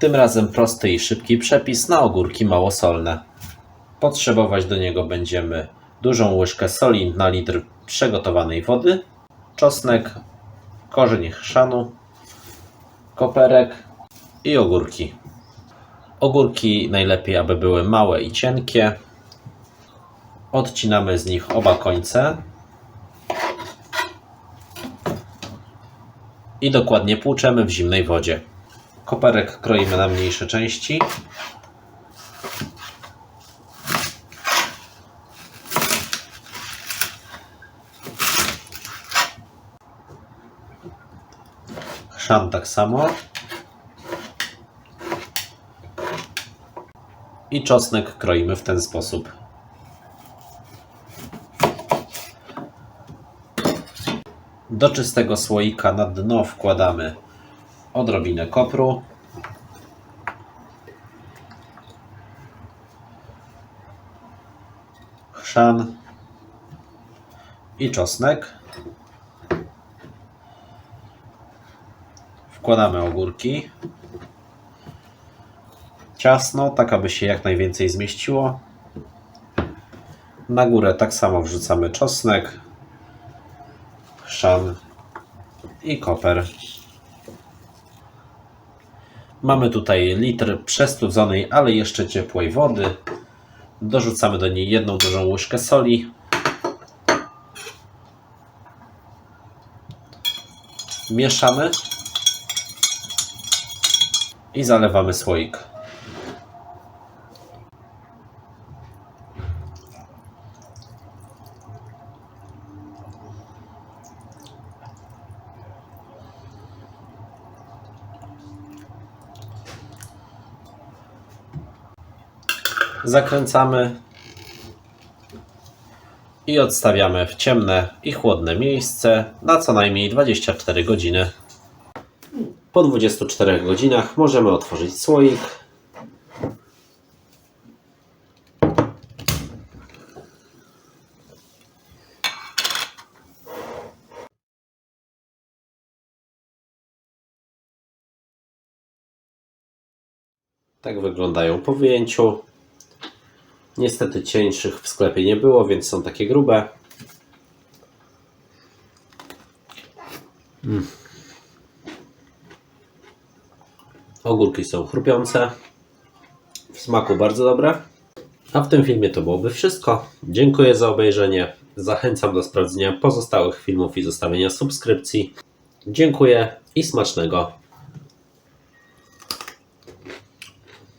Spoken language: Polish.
Tym razem prosty i szybki przepis na ogórki małosolne. Potrzebować do niego będziemy dużą łyżkę soli na litr przygotowanej wody, czosnek, korzeń chrzanu, koperek i ogórki. Ogórki najlepiej, aby były małe i cienkie. Odcinamy z nich oba końce i dokładnie płuczemy w zimnej wodzie. Koperek kroimy na mniejsze części. Chrzan tak samo. I czosnek kroimy w ten sposób. Do czystego słoika na dno wkładamy odrobinę kopru. Chrzan i czosnek. Wkładamy ogórki. Ciasno, tak aby się jak najwięcej zmieściło. Na górę tak samo wrzucamy czosnek, chrzan i koper. Mamy tutaj litr przestudzonej, ale jeszcze ciepłej wody. Dorzucamy do niej jedną dużą łyżkę soli. Mieszamy i zalewamy słoik. Zakręcamy i odstawiamy w ciemne i chłodne miejsce na co najmniej 24 godziny. Po 24 godzinach możemy otworzyć słoik. Tak wyglądają po wyjęciu. Niestety cieńszych w sklepie nie było, więc są takie grube. Ogórki są chrupiące. W smaku bardzo dobre. A w tym filmie to byłoby wszystko. Dziękuję za obejrzenie. Zachęcam do sprawdzenia pozostałych filmów i zostawienia subskrypcji. Dziękuję i smacznego.